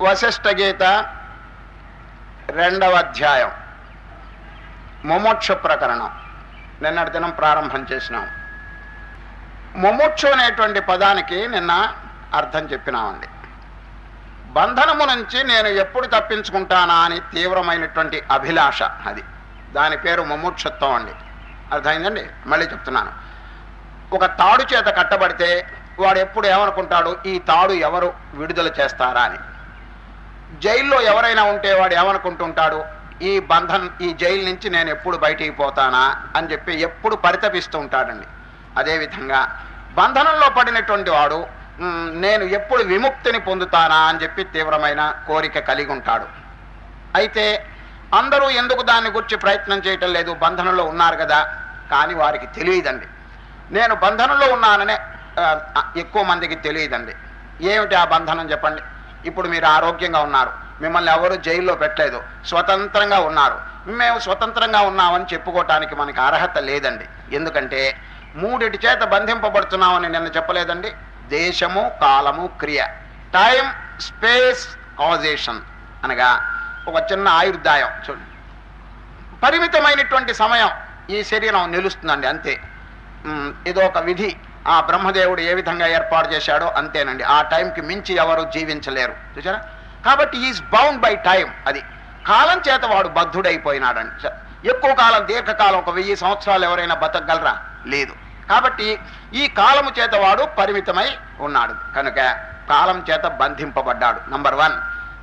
వశిష్ఠ గీత రెండవ అధ్యాయం. ముమోక్ష ప్రకరణం. నిన్నటి దినం ప్రారంభం చేసినాం. ముమోక్ష అనేటువంటి పదానికి నిన్న అర్థం చెప్పినామండి. బంధనము నుంచి నేను ఎప్పుడు తప్పించుకుంటానా అని తీవ్రమైనటువంటి అభిలాష అది. దాని పేరు ముముక్షత్వం అండి. అర్థమైందండి? మళ్ళీ చెప్తున్నాను. ఒక తాడు చేత కట్టబడితే వాడు ఎప్పుడు ఏమనుకుంటాడు? ఈ తాడు ఎవరు విడుదల చేస్తారా అని. జైల్లో ఎవరైనా ఉంటే వాడు ఏమనుకుంటుంటాడు? ఈ బంధన్ ఈ జైలు నుంచి నేను ఎప్పుడు బయటికి పోతానా? అని చెప్పి ఎప్పుడు పరితపిస్తూ ఉంటాడండి. అదేవిధంగా బంధనంలో పడినటువంటి వాడు నేను ఎప్పుడు విముక్తిని పొందుతానా? అని చెప్పి తీవ్రమైన కోరిక కలిగి ఉంటాడు. అయితే అందరూ ఎందుకు దాన్ని గురించి ప్రయత్నం చేయటం లేదు? బంధనంలో ఉన్నారు కదా కానీ వారికి తెలియదండి. నేను బంధనంలో ఉన్నాననే ఎక్కువ మందికి తెలియదండి. ఏమిటి ఆ బంధనం చెప్పండి? ఇప్పుడు మీరు ఆరోగ్యంగా ఉన్నారు. మిమ్మల్ని ఎవరు జైల్లో పెట్టలేదు. స్వతంత్రంగా ఉన్నారు. మేము స్వతంత్రంగా ఉన్నామని చెప్పుకోవటానికి మనకి అర్హత లేదండి. ఎందుకంటే మూడిటి చేత బంధింపబడుతున్నామని నిన్న చెప్పలేదండి. దేశము కాలము క్రియ. టైం స్పేస్ కాజేషన్ అనగా ఒక చిన్న ఆయుర్దాయం చూడండి. పరిమితమైనటువంటి సమయం ఈ శరీరం నిలుస్తుందండి అంతే. ఇదొక ఒక విధి. ఆ బ్రహ్మదేవుడు ఏ విధంగా ఏర్పాటు చేశాడో అంతేనండి. ఆ టైంకి మించి ఎవరు జీవించలేరు. చూసారా కాబట్టి ఈజ్ బౌండ్ బై టైం అది. కాలం చేత వాడు బద్ధుడైపోయినాడండి. ఎక్కువ కాలం దీర్ఘకాలం ఒక వెయ్యి సంవత్సరాలు ఎవరైనా బతకగలరా? లేదు. కాబట్టి ఈ కాలము చేత వాడు పరిమితమై ఉన్నాడు. కనుక కాలం చేత బంధింపబడ్డాడు. నంబర్ వన్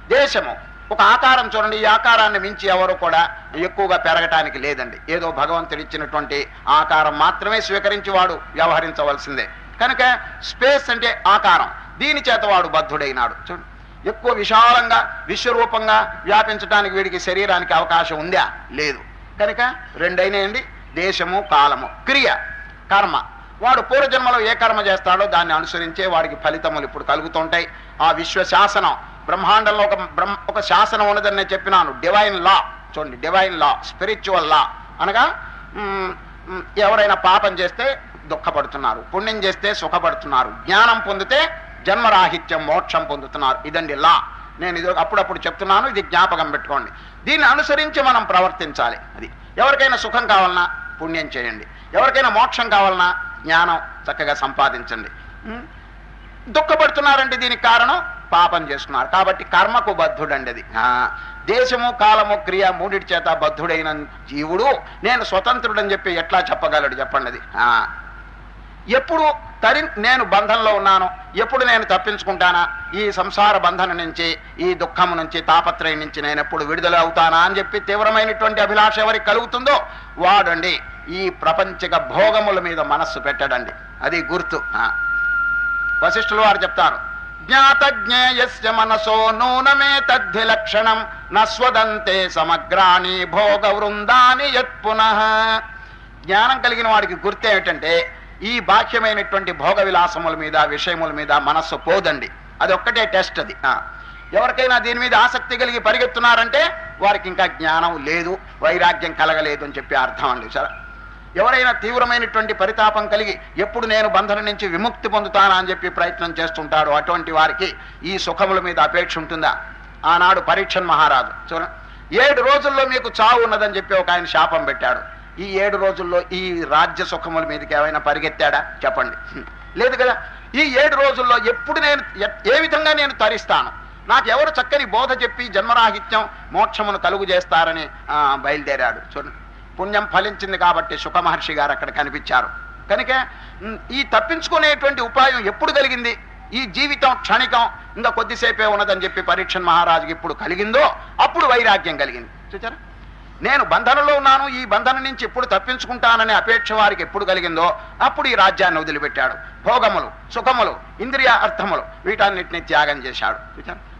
దేశము. ఒక ఆకారం చూడండి ఈ ఆకారాన్ని మించి ఎవరు కూడా ఎక్కువగా పెరగటానికి లేదండి. ఏదో భగవంతుడు ఇచ్చినటువంటి ఆకారం మాత్రమే స్వీకరించి వాడు వ్యవహరించవలసిందే. కనుక స్పేస్ అంటే ఆకారం. దీని చేత వాడు బద్ధుడైనాడు. చూడండి ఎక్కువ విశాలంగా విశ్వరూపంగా వ్యాపించడానికి వీడికి శరీరానికి అవకాశం ఉందా? లేదు. కనుక రెండైనాయండి దేశము కాలము క్రియ కర్మ. వాడు పూర్వజన్మలో ఏ కర్మ చేస్తాడో దాన్ని అనుసరించే వాడికి ఫలితములు ఇప్పుడు కలుగుతుంటాయి. ఆ విశ్వ శాసనం బ్రహ్మాండంలో ఒక బ్రహ్మ ఒక శాసనం ఉన్నదని నేను చెప్పినాను. డివైన్ లా చూడండి డివైన్ లా స్పిరిచువల్ లా అనగా ఎవరైనా పాపం చేస్తే దుఃఖపడుతున్నారు. పుణ్యం చేస్తే సుఖపడుతున్నారు. జ్ఞానం పొందితే జన్మరాహిత్యం మోక్షం పొందుతున్నారు. ఇదండి లా నేను ఇది అప్పుడప్పుడు చెప్తున్నాను ఇది జ్ఞాపకం పెట్టుకోండి. దీన్ని అనుసరించి మనం ప్రవర్తించాలి. అది ఎవరికైనా సుఖం కావాలన్నా పుణ్యం చేయండి. ఎవరికైనా మోక్షం కావాలన్నా జ్ఞానం చక్కగా సంపాదించండి. దుఃఖపడుతున్నారండి దుఃఖపడుతున్నారంటే దీనికి కారణం పాపం చేస్తున్నారు. కాబట్టి కర్మకు బద్ధుడండి అది. ఆ, దేశము కాలము క్రియ మూడిటి చేత బద్ధుడైన జీవుడు నేను స్వతంత్రుడని చెప్పి ఎట్లా చెప్పగలడు చెప్పండి అది. ఆ, ఎప్పుడు తరి నేను బంధంలో ఉన్నాను ఎప్పుడు నేను తప్పించుకుంటానా? ఈ సంసార బంధన నుంచి ఈ దుఃఖం నుంచి తాపత్రయం నుంచి నేను ఎప్పుడు విడుదల అవుతానా అని చెప్పి తీవ్రమైనటువంటి అభిలాష ఎవరికి కలుగుతుందో వాడండి. ఈ ప్రపంచక భోగముల మీద మనస్సు పెట్టడండి. అది గుర్తు. వశిష్ఠులు వారు చెప్తారు జ్ఞాత జ్ఞేయస్య మనసో నూనమే తద్ధి లక్షణం నస్వదంతే సమగ్రాని భోగ వృందాని యత్ పునః జ్ఞానం కలిగిన వాడికి గుర్తు ఏమిటంటే ఈ బాహ్యమైనటువంటి భోగ విలాసముల మీద విషయముల మీద మనస్సు పోదండి. అది ఒక్కటే టెస్ట్ అది. ఎవరికైనా దీని మీద ఆసక్తి కలిగి పరిగెత్తున్నారంటే వారికి ఇంకా జ్ఞానం లేదు వైరాగ్యం కలగలేదు అని చెప్పి అర్థం అండి. సరే. ఎవరైనా తీవ్రమైనటువంటి పరితాపం కలిగి ఎప్పుడు నేను బంధన నుంచి విముక్తి పొందుతానా అని చెప్పి ప్రయత్నం చేస్తుంటాడు అటువంటి వారికి ఈ సుఖముల మీద అపేక్ష ఉంటుందా? ఆనాడు పరీక్షన్ మహారాజు. చూడండి. ఏడు రోజుల్లో మీకు చావు ఉన్నదని చెప్పి ఒక ఆయన శాపం పెట్టాడు. ఈ ఏడు రోజుల్లో ఈ రాజ్య సుఖముల మీదకి ఏమైనా పరిగెత్తాడా? చెప్పండి. లేదు కదా? ఈ ఏడు రోజుల్లో ఎప్పుడు నేను ఏ విధంగా నేను తరిస్తాను? నాకు ఎవరు చక్కని బోధ చెప్పి జన్మరాహిత్యం మోక్షమును కలుగు చేస్తారని బయలుదేరాడు. చూడండి. పుణ్యం ఫలించింది కాబట్టి సుఖమహర్షి గారు అక్కడ కనిపించారు. కనుక ఈ తప్పించుకునేటువంటి ఉపాయం ఎప్పుడు కలిగింది? ఈ జీవితం క్షణికం ఇంకా కొద్దిసేపే ఉన్నదని చెప్పి పరీక్షన్ మహారాజుకి ఇప్పుడు కలిగిందో అప్పుడు వైరాగ్యం కలిగింది. చూచారా? నేను బంధనలో ఉన్నాను ఈ బంధనం నుంచి ఎప్పుడు తప్పించుకుంటాననే అపేక్ష వారికి ఎప్పుడు కలిగిందో అప్పుడు ఈ రాజ్యాన్ని వదిలిపెట్టాడు. భోగములు సుఖములు ఇంద్రియ అర్థములు వీటన్నిటిని త్యాగం చేశాడు.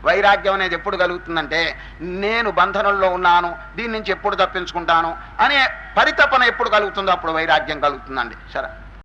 వైరాగ్యం అనేది ఎప్పుడు కలుగుతుందంటే నేను బంధనంలో ఉన్నాను దీని నుంచి ఎప్పుడు తప్పించుకుంటాను అనే పరితపన ఎప్పుడు కలుగుతుందో అప్పుడు వైరాగ్యం కలుగుతుందండి. సరే